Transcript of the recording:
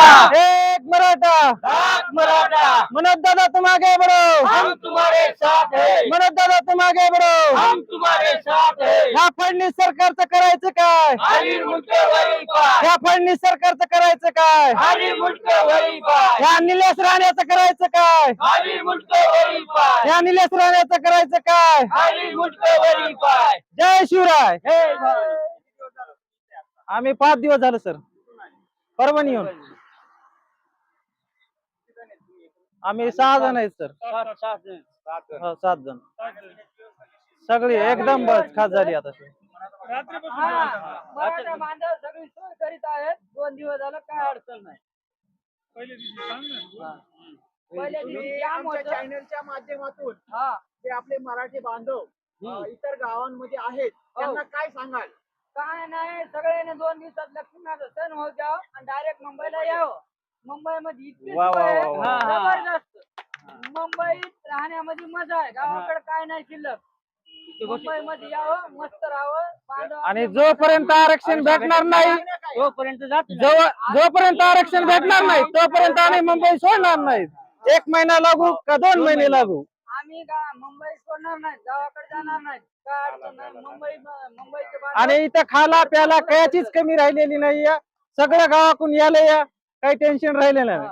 इंसाफ एक मराठा! मराठा! मनोज दादा तुम आगे बढ़ो हम तुम्हारे साथ है। मनोज दादा तुम आगे बढ़ो हम तुम्हारे साथ है। ह्या फडणीस सरकारचं करायचं काय? खाली मुंडकवरी पाय। ह्या फडणीस सरकारचं करायचं काय? खाली मुंडकवरी पाय। ह्या निलेश राण्याचं करायचं काय? पाय। ह्या निलेश राण्याचं करायचं काय? पाय। जय शिवराय! हे. आम्ही पाच दिवस झालं सर. परभणी येऊन. आम्ही सहा जण आहेत सर. सात- सात जण. हो, सात जण. सगळी एकदम बस खास झाली आता सर. मराठा बांधव सगळी सोय करीत आहेत. दोन दिवस झालं काय अडचण नाही. पहिल्या दिवशी जाम आमच्या होतं. चॅनलच्या माध्यमातून हा. जे आपले मराठी बांधव अ, इतर गावांमध्ये आहेत त्यांना काय सांगाल? काय नाही सगळ्यांनी दोन दिवसात लक्ष्मीनाथ सण होऊ द्यावं आणि डायरेक्ट मुंबईला यावं. मुंबईमध्ये इतकी वा, सोय आहे, वा, वा. जबरदस्त. मुंबईत राहण्यामध्ये मजा आहे. गावाकडे काय नाही शिल्लक. मुंबईमध्ये यावं मस्त राहावं बांधव. आणि जोपर्यंत आरक्षण भेटणार नाही तोपर्यंत जात नाही. जो- जोपर्यंत आरक्षण भेटणार नाही तोपर्यंत आम्ही मुंबई सोडणार नाही. एक महिना लागू का दोन महिने लागू? आम्ही गा मुंबई सोडणार नाही गावाकडे जाणार नाही. काय अडचण नाही. मुंबई आणि इथं खाला प्याला कयाचीच कमी राहिलेली नाही या सगळ्या गावाकडून यायला या. काही टेन्शन राहिलेलं नाही.